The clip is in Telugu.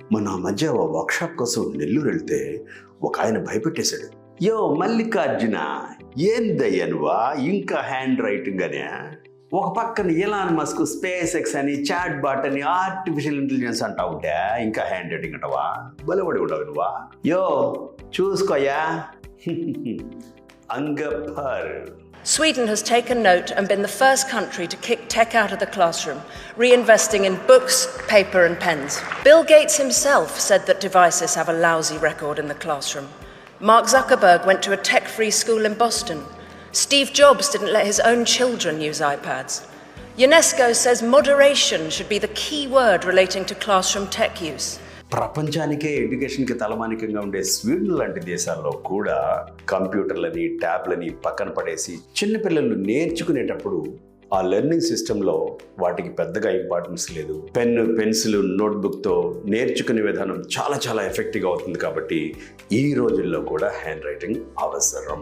మొన్న ఆ మధ్య వర్క్షాప్ కోసం నెల్లూరు వెళ్తే ఒక ఆయన భయపెట్టేశాడు. యో మల్లికార్జున ఏందయ్యా నువ్వా? ఇంకా హ్యాండ్ రైటింగ్ అనే ఒక పక్కన ఇలాన్ మస్క్ స్పేస్ ఎక్స్ అని చాట్ బాట్ అని ఆర్టిఫిషియల్ ఇంటెలిజెన్స్ అంటా ఉంటే ఇంకా హ్యాండ్ రైటింగ్ అంటావా? బలవడి ఉండవు నువ్వా? యో చూసుకోయా అంగపర్ Sweden has taken note and been the first country to kick tech out of the classroom, reinvesting in books, paper, and pens. Bill Gates himself said that devices have a lousy record in the classroom. Mark Zuckerberg went to a tech free school in Boston. Steve Jobs didn't let his own children use iPads. UNESCO says moderation should be the key word relating to classroom tech use. ప్రపంచానికే ఎడ్యుకేషన్కి తలమానికంగా ఉండే స్వీడన్ లాంటి దేశాల్లో కూడా కంప్యూటర్లని ట్యాబ్లని పక్కన పడేసి చిన్నపిల్లలు నేర్చుకునేటప్పుడు ఆ లెర్నింగ్ సిస్టంలో వాటికి పెద్దగా ఇంపార్టెన్స్ లేదు. పెన్ పెన్సిల్ నోట్బుక్తో నేర్చుకునే విధానం చాలా చాలా ఎఫెక్టివ్గా అవుతుంది కాబట్టి ఈ రోజుల్లో కూడా హ్యాండ్ రైటింగ్ అవసరం.